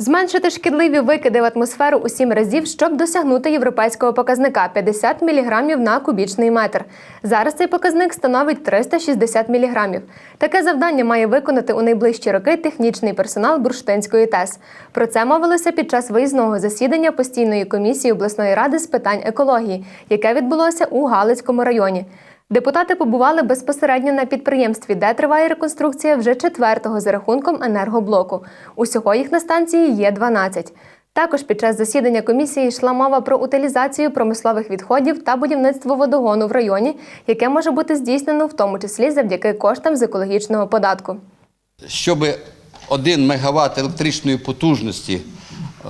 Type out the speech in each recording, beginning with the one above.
Зменшити шкідливі викиди в атмосферу у сім разів, щоб досягнути європейського показника 50 мг на кубічний метр. Зараз цей показник становить 360 мг. Таке завдання має виконати у найближчі роки технічний персонал Бурштинської ТЕС. Про це мовилося під час виїзного засідання постійної комісії обласної ради з питань екології, яке відбулося у Галицькому районі. Депутати побували безпосередньо на підприємстві, де триває реконструкція вже четвертого за рахунком енергоблоку. Усього їх на станції є 12. Також під час засідання комісії йшла мова про утилізацію промислових відходів та будівництво водогону в районі, яке може бути здійснено в тому числі завдяки коштам з екологічного податку. щоб 1 мегаватт електричної потужності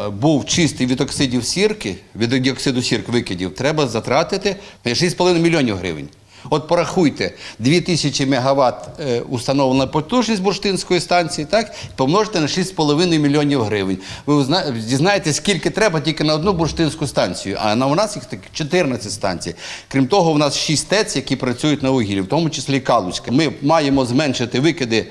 е, був чистий від оксидів сірки, від діоксиду сірки викидів, треба затратити 6,5 мільйонів гривень. От порахуйте, 2000 мегаватт е, установлена потужність бурштинської станції, так, помножте на 6,5 мільйонів гривень. Ви дізнаєтесь, скільки треба тільки на одну бурштинську станцію, а на у нас їх так 14 станцій. Крім того, у нас 6 ТЕЦ, які працюють на вугіллі, в тому числі і. Ми маємо зменшити викиди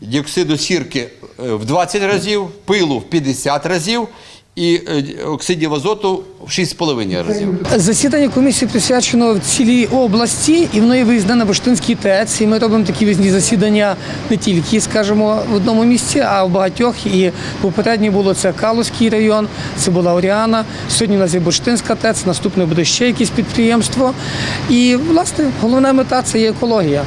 діоксиду сірки е, в 20 разів, пилу в 50 разів і е, оксидів азоту в 6,5 разів. Засідання комісії присвячено цілій області, і воно є виїзне на Баштинський ТЕЦ. І ми робимо такі виїзні засідання не тільки, скажімо, в одному місці, а в багатьох. І попереднє було це Калузький район, це була Оріана. Сьогодні у нас є Бурштинська ТЕЦ, наступне буде ще якесь підприємство. І власне головна мета це є екологія.